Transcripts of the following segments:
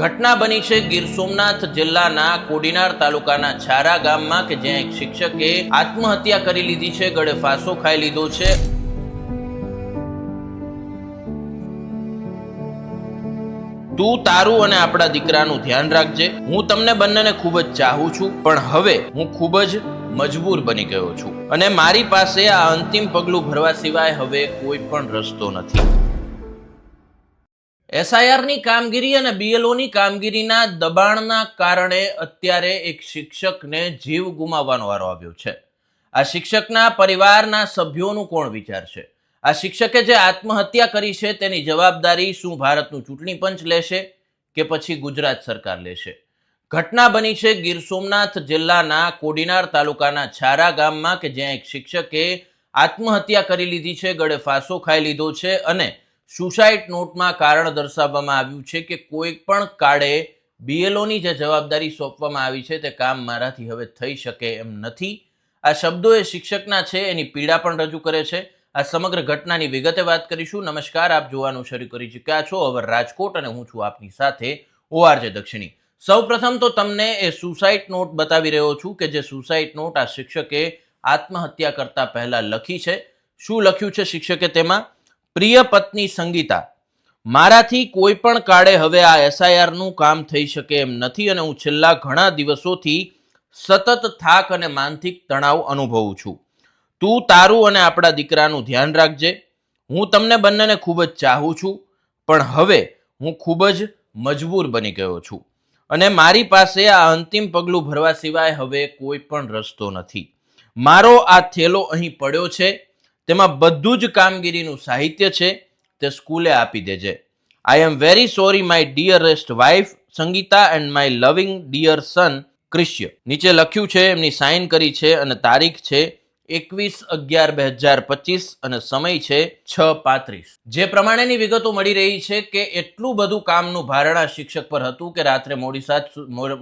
ઘટના બની છે ગીર સોમનાથ જિલ્લાના કોડીનાર તાલુકાના છારા ગામમાં કે જ્યાં એક શિક્ષકે આત્મહત્યા કરી લીધી છે, ગળે ફાંસો ખાઈ લીધો છે. તું તારું અને આપણા દીકરાનું ધ્યાન રાખજે. હું તમને બંનેને ખૂબ જ ચાહું છું, પણ હવે હું ખૂબ જ મજબૂર બની ગયો છું. અને મારી પાસે આ અંતિમ પગલું ભરવા સિવાય હવે કોઈ પણ રસ્તો નથી. એસઆઈઆરની કામગીરી અને બીએલઓની કામગીરીના દબાણના કારણે અત્યારે એક શિક્ષકને જીવ ગુમાવવાનો વારો આવ્યો છે. આ શિક્ષકના પરિવારના સભ્યોનું કોણ વિચારશે આ શિક્ષકે જે આત્મહત્યા કરી છે તેની જવાબદારી શું ભારતનું ચૂંટણી પંચ લેશે કે પછી ગુજરાત સરકાર લેશે? ઘટના બની છે ગીર સોમનાથ જિલ્લાના કોડીનાર તાલુકાના છારા ગામમાં કે જ્યાં એક શિક્ષકે આત્મહત્યા કરી લીધી છે, ગળે ફાંસો ખાઈ લીધો છે અને સુસાઇડ નોટમાં કારણ દર્શાવવામાં આવ્યું છે કે કોઈ પણ કાળે બીએલઓની જે જવાબદારી સોંપવામાં આવી છે તે કામ મારાથી હવે થઈ શકે એમ નથી. આ શબ્દો એ શિક્ષકના છે, એની પીડા પણ રજૂ કરે છે. આ સમગ્ર ઘટનાની વિગતે વાત કરીશું. નમસ્કાર, આપ જોવાનું શરૂ કરી ચૂક્યા છો હવે રાજકોટ અને હું છું આપની સાથે ઓઆરજે દક્ષિણી. સૌપ્રથમ તો તમને એ સુસાઇડ નોટ બતાવી રહ્યો છું કે જે સુસાઇડ નોટ આ શિક્ષકે આત્મહત્યા કરતા પહેલા લખી છે. શું લખ્યું છે શિક્ષકે તેમાં? પ્રિય પત્ની સંગીતા, મારાથી કોઈ પણ કાળે હવે આ એસઆઈઆરનું કામ થઈ શકે એમ નથી અને હું છેલ્લા ઘણા દિવસોથી સતત થાક અને માનસિક તણાવ અનુભવું છું. તું તારું અને આપણા દીકરાનું ધ્યાન રાખજે. હું તમને બંનેને ખૂબ જ ચાહું છું, પણ હવે હું ખૂબ જ મજબૂર બની ગયો છું અને મારી પાસે આ અંતિમ પગલું ભરવા સિવાય હવે કોઈ પણ રસ્તો નથી. મારો આ થેલો અહીં પડ્યો છે. તેમાં બધું જ કામગીરીનું સાહિત્ય છે, તે સ્કૂલે આપી દેજે. I am very sorry my dearest wife Sangeeta and my loving dear son Krishya નીચે લખ્યું છે, એમની સાઇન કરી છે અને તારીખ છે એકવીસ અગિયાર બે હજાર પચીસ અને સમય છે છ પાંત્રીસ. જે પ્રમાણેની વિગતો મળી રહી છે કે એટલું બધું કામનું ભારણા શિક્ષક પર હતું કે રાત્રે મોડી સાત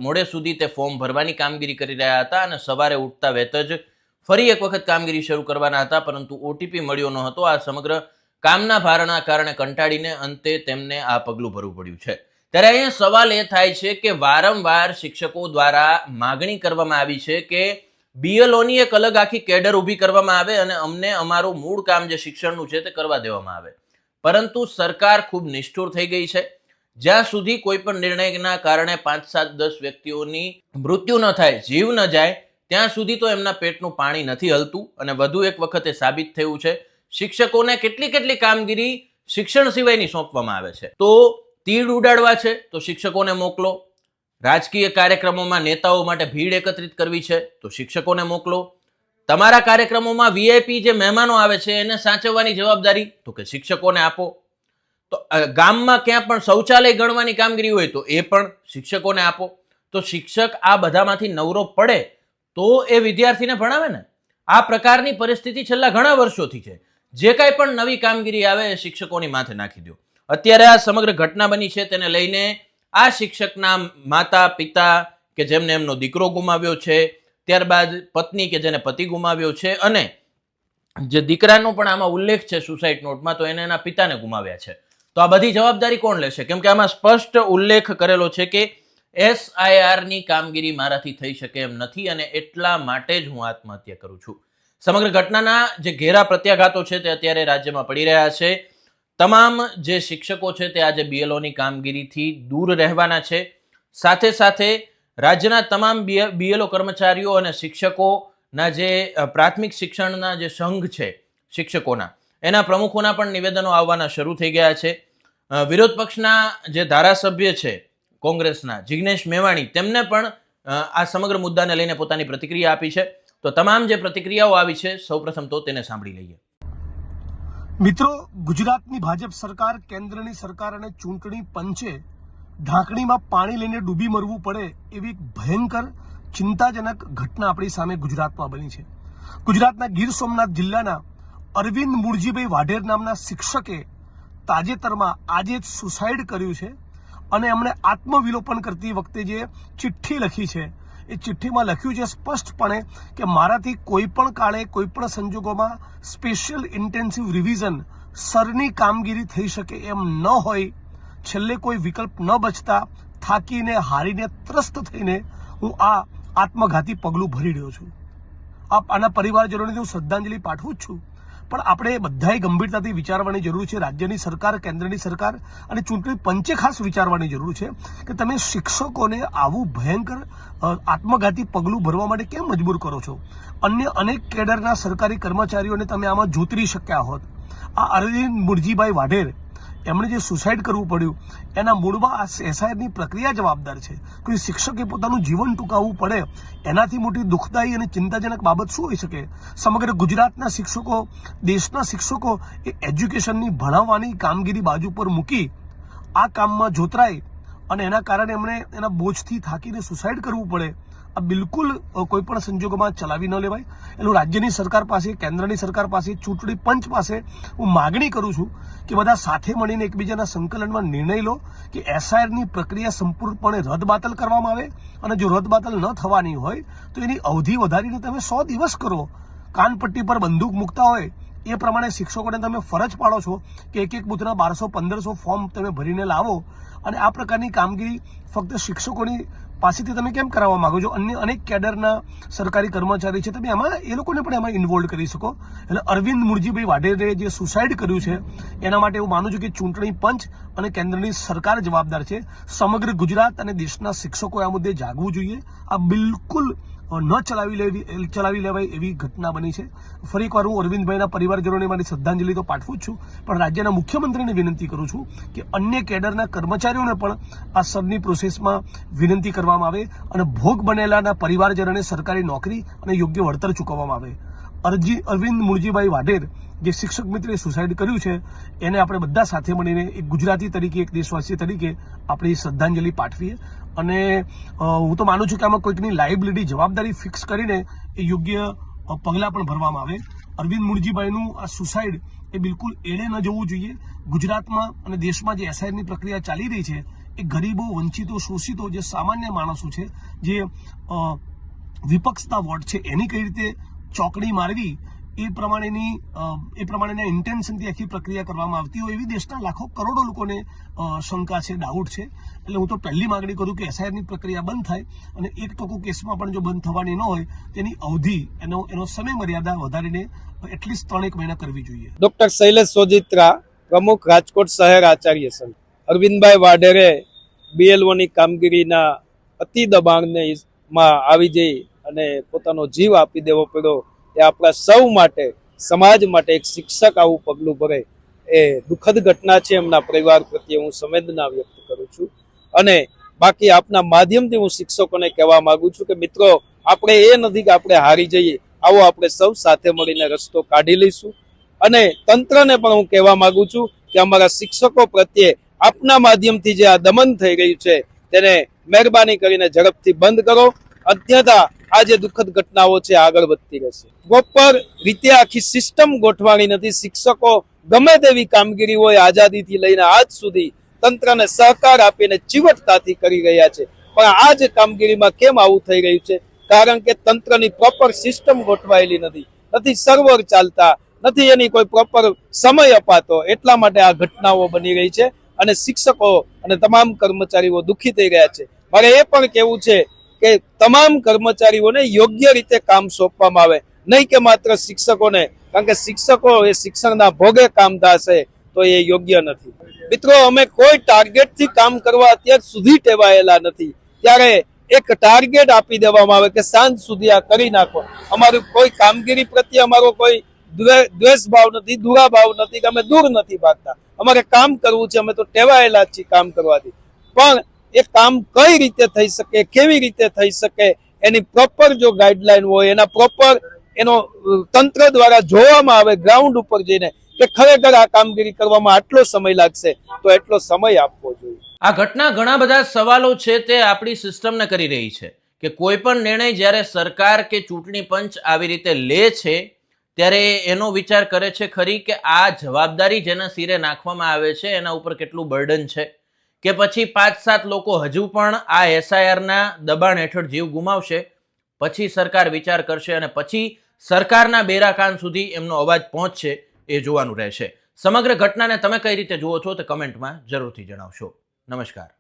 મોડે સુધી તે ફોર્મ ભરવાની કામગીરી કરી રહ્યા હતા અને સવારે ઉઠતા વેત જ ફરી એક વખત કામગીરી શરૂ કરવાના હતા, પરંતુ ઓટીપી મળ્યો ન હતો આ સમગ્ર કામના ભારના કારણે કંટાળીને અંતે તેમને આ પગલું ભરવું પડ્યું છે. ત્યારે અહીંયા સવાલ એ થાય છે કે વારંવાર શિક્ષકો દ્વારા માગણી કરવામાં આવી છે કે બીએલઓની એક અલગ આખી કેડર ઊભી કરવામાં આવે અને અમને અમારું મૂળ કામ જે શિક્ષણનું છે તે કરવા દેવામાં આવે. પરંતુ સરકાર ખૂબ નિષ્ઠુર થઈ ગઈ છે. જ્યાં સુધી કોઈ પણ નિર્ણયના કારણે પાંચ સાત દસ વ્યક્તિઓની મૃત્યુ ન થાય, જીવ ન જાય ત્યાં સુધી તો એમના પેટનું પાણી નથી હલતું અને વધુ એક વખતે સાબિત થયું છે, શિક્ષકોને કેટલી કેટલી કામગીરી શિક્ષણ સિવાયની સોંપવામાં આવે છે. તો તીડ ઉડાડવા છે, તો શિક્ષકોને મોકલો. રાજકીય કાર્યક્રમોમાં નેતાઓ માટે ભીડ એકત્રિત કરવી છે, તો શિક્ષકોને મોકલો. તમારા કાર્યક્રમોમાં વીઆઈપી જે મહેમાનો આવે છે, એને સાચવવાની જવાબદારી તો કે શિક્ષકોને આપો. તો ગામમાં ક્યાં પણ શૌચાલય ગણવાની કામગીરી હોય તો એ પણ શિક્ષકોને આપો. તો શિક્ષક આ બધામાંથી નવરો પડે તો એ વિદ્યાર્થીને ભણાવે ને? આ પ્રકારની પરિસ્થિતિ છેલ્લા ઘણા વર્ષોથી છે. જે કાંઈ પણ નવી કામગીરી આવે એ શિક્ષકોની માથે નાખી દો. અત્યારે આ સમગ્ર ઘટના બની છે તેને લઈને આ શિક્ષકના માતા, પિતા કે જેમને એમનો દીકરો ગુમાવ્યો છે, ત્યારબાદ પત્ની કે જેને પતિ ગુમાવ્યો છે અને જે દીકરાનો પણ આમાં ઉલ્લેખ છે સુસાઇડ નોટમાં, તો એને એના પિતાને ગુમાવ્યા છે. તો આ બધી જવાબદારી કોણ લેશે? કેમ કે આમાં સ્પષ્ટ ઉલ્લેખ કરેલો છે કે એસઆઈઆરની કામગીરી મારાથી થઈ શકે એમ નથી અને એટલા માટે જ હું આત્મહત્યા કરું છું. સમગ્ર ઘટનાના જે ઘેરા પ્રત્યાઘાતો છે તે અત્યારે રાજ્યમાં પડી રહ્યા છે. તમામ જે શિક્ષકો છે તે આજે બીએલઓની કામગીરીથી દૂર રહેવાના છે. સાથે સાથે રાજ્યના તમામ બીએલઓ કર્મચારીઓ અને શિક્ષકોના જે પ્રાથમિક શિક્ષણના જે સંઘ છે શિક્ષકોના, એના પ્રમુખોના પણ નિવેદનો આવવાના શરૂ થઈ ગયા છે. વિરોધ પક્ષના જે ધારાસભ્ય છે કોંગ્રેસના જિગ્નેશ મેવાણી તેમને પણ આ સમગ્ર મુદ્દાને લઈને પોતાની પ્રતિક્રિયા આપી છે. તો તમામ જે પ્રતિક્રિયાઓ આવી છે, સૌપ્રથમ તો તેને સાંભળી લઈએ. મિત્રો, ગુજરાતની ભાજપ સરકાર કેન્દ્રની સરકાર અને ચૂંટણી પંચે ઢાંકણીમાં પાણી લઈને ડૂબી મરવું પડે એવી એક ભયંકર, ચિંતાજનક ઘટના આપણી સામે ગુજરાતમાં બની છે. ગુજરાતના ગીર સોમનાથ જિલ્લાના અરવિંદ મૂળજીભાઈ વાઢેર નામના શિક્ષકે તાજેતરમાં આજે જ સુસાઇડ કર્યું છે. અને એમણે આત્મવિલોપન કરતી વખતે જે ચિઠ્ઠી લખી છે, એ ચિઠ્ઠીમાં લખ્યું છે સ્પષ્ટપણે કે મારાથી કોઈ પણ કાળે કોઈ પણ સંજોગોમાં સ્પેશિયલ ઇન્ટેન્સિવ રિવિઝન સરની કામગીરી થઈ શકે એમ ન હોય, છેલ્લે કોઈ વિકલ્પ ન બચતા થાકીને, હારીને, ત્રસ્ત થઈને હું આ આત્મઘાતી પગલું ભરી રહ્યો છું. આ આના પરિવારજનોને હું શ્રદ્ધાંજલિ પાઠવું જ છું. પણ આપણે બધાએ ગંભીરતાથી વિચારવાની જરૂર છે, રાજ્યની સરકાર, કેન્દ્રની સરકાર અને ચૂંટણી પંચે ખાસ વિચારવાની જરૂર છે કે તમે શિક્ષકોને આવું ભયંકર આત્મઘાતી પગલું ભરવા માટે કેમ મજબૂર કરો છો? અન્ય અનેક કેડરના સરકારી કર્મચારીઓને તમે આમાં જોતરી શક્યા હોત. આ અરવિંદ મુરજીભાઈ વાઢેર એમણે જે સુસાઇડ કરવું પડ્યું, એના મૂળમાં આ એસઆઈઆરની પ્રક્રિયા જવાબદાર છે. કોઈ શિક્ષકે પોતાનું જીવન ટૂંકાવવું પડે, એનાથી મોટી દુઃખદાયી અને ચિંતાજનક બાબત શું હોઈ શકે? સમગ્ર ગુજરાતના શિક્ષકો, દેશના શિક્ષકો એ એજ્યુકેશનની ભણાવવાની કામગીરી બાજુ પર મૂકી, આ કામમાં જોતરાય અને એના કારણે એમણે એના બોજથી થાકીને સુસાઇડ કરવું પડે. આ બિલકુલ કોઈ પણ સંજોગોમાં ચલાવી ન લેવાય. એનું રાજ્યની સરકાર પાસે, કેન્દ્રની સરકાર પાસે, ચૂંટણી પંચ પાસે હું માગણી કરું છું કે બધા સાથે મળીને એકબીજાના સંકલનમાં નિર્ણય લો કે એસઆઈઆરની પ્રક્રિયા સંપૂર્ણપણે રદબાતલ કરવામાં આવે અને જો રદબાતલ ન થવાની હોય, તો એની અવધિ વધારીને તમે સો દિવસ કરો. કાનપટ્ટી પર બંદૂક મૂકતા હોય, એ પ્રમાણે શિક્ષકોને તમે ફરજ પાડો છો કે એક એક બુથના બારસો પંદરસો ફોર્મ તમે ભરીને લાવો. અને આ પ્રકારની કામગીરી ફક્ત શિક્ષકોની પાસેથી તમે કેમ કરાવવા માંગો છો? અન્ય અનેક કેડરના સરકારી કર્મચારી છે, તમે એમાં એ લોકોને પણ એમાં ઇન્વોલ્વ કરી શકો. એટલે અરવિંદ મુરજીભાઈ વાઢેરે જે સુસાઇડ કર્યું છે, એના માટે હું માનું છું કે ચૂંટણી પંચ અને કેન્દ્રની સરકાર જવાબદાર છે. સમગ્ર ગુજરાત અને દેશના શિક્ષકોએ આ મુદ્દે જાગવું જોઈએ. આ બિલકુલ ન ચલાવી લેવી ચલાવી લેવાય એવી ઘટના બની છે. ફરી એકવાર હું અરવિંદભાઈના પરિવારજનોને મારી શ્રદ્ધાંજલિ તો પાઠવું જ છું, પણ રાજ્યના મુખ્યમંત્રીને વિનંતી કરું છું કે અન્ય કેડરના કર્મચારીઓને પણ આ સબની પ્રોસેસમાં વિનંતી કરવામાં આવે અને ભોગ બનેલાના પરિવારજનોને સરકારી નોકરી અને યોગ્ય વળતર ચૂકવવામાં આવે. અરજી અરવિંદ મુળજીભાઈ વાઢેર જે શિક્ષક મિત્રે સુસાઇડ કર્યું છે, એને આપણે બધા સાથે મળીને એક ગુજરાતી તરીકે, એક દેશવાસી તરીકે આપણે શ્રદ્ધાંજલિ પાઠવીએ. અને હું તો માનું છું કે આમાં કોઈકની લાયબિલિટી જવાબદારી ફિક્સ કરીને એ યોગ્ય પગલાં પણ ભરવામાં આવે. અરવિંદ મુળજીભાઈનું આ સુસાઇડ એ બિલકુલ એળે ન જવું જોઈએ. ગુજરાતમાં અને દેશમાં જે એસઆઈની પ્રક્રિયા ચાલી રહી છે, એ ગરીબો, વંચિતો, શોષિતો, જે સામાન્ય માણસો છે, જે વિપક્ષતા વોટ છે, એની કઈ રીતે ચોકડી મારવી એ પ્રમાણેની એ પ્રમાણેના ઇન્ટેન્શનથી આખી પ્રક્રિયા કરવામાં આવતી હોય એવી દેશના લાખો કરોડો લોકોને શંકા છે ડાઉટ છે. એટલે હું તો પહેલી માગણી કરું કે એસઆઈઆરની પ્રક્રિયા બંધ થાય અને એક ટકો કેસમાં પણ જો બંધ થવાની ન હોય, તેની અવધિ, એનો એનો સમય મર્યાદા વધારીને એટલીસ્ટ ત્રણેક મહિના કરવી જોઈએ. ડોક્ટર શૈલેષ સોજિત્રા, પ્રમુખ રાજકોટ શહેર આચાર્ય સંઘ. અરવિંદભાઈ વાઢેરે બીએલઓની કામગીરીના અતિ દબાણને માં આવી જઈ અને પોતાનો જીવ આપી દેવો પડ્યો એ આપણા સૌ માટે, સમાજ માટે એક શિક્ષક આવું પગલું ભરે એ દુઃખદ ઘટના છે એમના પરિવાર પ્રત્યે હું સંવેદના વ્યક્ત કરું છું. અને બાકી આપના માધ્યમથી હું શિક્ષકોને કહેવા માંગુ છું કે મિત્રો, આપણે એ નથી કે આપણે હારી જઈએ, આવો આપણે સૌ સાથે મળીને રસ્તો કાઢી લઈશું. અને તંત્રને પણ હું કહેવા માંગુ છું કે અમારા શિક્ષકો પ્રત્યે આપના માધ્યમથી જે આ દમન થઈ રહ્યું છે, તેને મહેરબાની કરીને ઝડપથી બંધ કરો. અન્યથા આ જે દુઃખદ ઘટનાઓ છે આગળ વધતી રહેશે. પ્રોપર રીતે આખી સિસ્ટમ ગોઠવાણી નથી. શિક્ષકો ગમે તેવી કામગીરી હોય, આઝાદીથી લઈને આજ સુધી તંત્રને સહકાર આપીને ચીવટતાથી કરી રહ્યા છે. પણ આ જ કામગીરીમાં કેમ આવું થઈ રહ્યું છે? કારણ કે તંત્રની પ્રોપર સિસ્ટમ ગોઠવાયેલી નથી. નથી સર્વર ચાલતા, નથી એની કોઈ પ્રોપર સમય અપાતો. એટલા માટે આ ઘટનાઓ બની રહી છે અને શિક્ષકો અને તમામ કર્મચારીઓ દુઃખી થઈ રહ્યા છે. મારે એ પણ કહેવું છે કે તમામ કર્મચારીઓને યોગ્ય રીતે કામ સોંપવામાં આવે. નહીં કે માત્ર શિક્ષકોને, કારણ કે શિક્ષકો એ શિક્ષણના ભોગે કામ થશે તો એ યોગ્ય નથી. મિત્રો, અમે કોઈ ટાર્ગેટથી કામ કરવા અત્યાર સુધી ટેવાયેલા નથી. ત્યારે એક ટાર્ગેટ આપી દેવામાં આવે કે સાંજ સુધી આ કરી નાખો. અમારું કોઈ કામગીરી પ્રત્યે અમારો કોઈ દ્વે- દ્વેષ ભાવ નથી દુરા ભાવ નથી કે અમે દૂર નથી ભાગતા. અમારે કામ કરવું છે, અમે તો ટેવાયેલા જ છીએ કામ કરવાથી. પણ એ કામ કઈ રીતે થઈ શકે, કેવી રીતે થઈ શકે, એની પ્રોપર જો ગાઈડલાઈન હોય, એના પ્રોપર એનો તંત્ર દ્વારા જોવામાં આવે ગ્રાઉન્ડ ઉપર જઈને કે ખરેખર આ કામગીરી કરવામાં આટલો સમય લાગશે, તો એટલો સમય આપવો જોઈએ. આ ઘટના ઘણા બધા સવાલો છે તે આપણી સિસ્ટમને કરી રહી છે કે કોઈ પણ નિર્ણય જ્યારે સરકાર કે ચૂંટણી પંચ આવી રીતે લે છે, ત્યારે એનો વિચાર કરે છે ખરી કે આ જવાબદારી જેના સિરે નાખવામાં આવે છે, એના ઉપર કેટલું બર્ડન છે? કે પછી પાંચ સાત લોકો હજુ પણ આ એસઆઈઆરના દબાણ હેઠળ જીવ ગુમાવશે, પછી સરકાર વિચાર કરશે અને પછી સરકારના બેરાકાન સુધી એમનો અવાજ પહોંચશે એ જોવાનું રહેશે. સમગ્ર ઘટનાને તમે કઈ રીતે જુઓ છો તે કમેન્ટમાં જરૂરથી જણાવશો. નમસ્કાર.